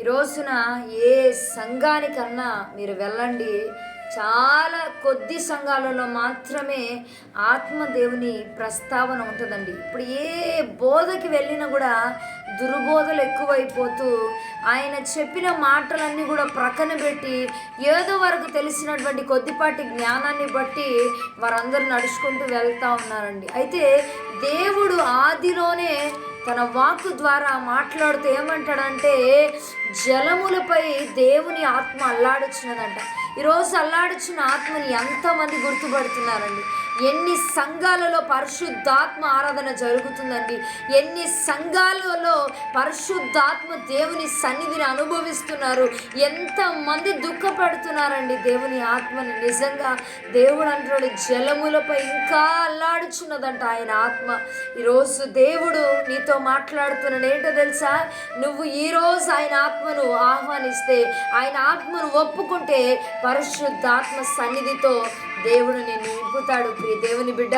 ఈ రోజున ఏ సంఘానికన్నా మీరు వెళ్ళండి. చాలా కొద్ది సంఘాలలో మాత్రమే ఆత్మదేవుని ప్రస్తావన ఉంటుందండి. ఇప్పుడు ఏ బోధకి వెళ్ళినా కూడా దుర్బోధలు ఎక్కువైపోతూ ఆయన చెప్పిన మాటలన్నీ కూడా ప్రక్కన పెట్టి ఏదో వరకు తెలిసినటువంటి కొద్దిపాటి జ్ఞానాన్ని బట్టి వారందరూ నడుచుకుంటూ వెళ్తూ ఉన్నారండి. అయితే దేవుడు ఆదిలోనే తన వాక్కు ద్వారా మాట్లాడుతూ ఏమంటాడంటే జలములపై దేవుని ఆత్మ అల్లాడుచున్నదంట. ఈరోజు అల్లాడుచున్న ఆత్మని ఎంతమంది గుర్తుపడుతున్నారండి. ఎన్ని సంఘాలలో పరిశుద్ధాత్మ ఆరాధన జరుగుతుందండి? ఎన్ని సంఘాలలో పరిశుద్ధాత్మ దేవుని సన్నిధిని అనుభవిస్తున్నారు? ఎంతమంది దుఃఖపడుతున్నారండి దేవుని ఆత్మని? నిజంగా దేవుడు అంటున్నాడు జలములపై ఇంకా అల్లాడుచున్నదంట ఆయన ఆత్మ. ఈరోజు దేవుడు నీతో మాట్లాడుతున్నాడు. ఏంటో తెలుసా? నువ్వు ఈరోజు ఆయన ఆత్మను ఆహ్వానిస్తే ఆయన ఆత్మను ఒప్పుకుంటే పరిశుద్ధాత్మ సన్నిధితో దేవుడు నిన్ను నింపుతాడు దేవుని బిడ్డ.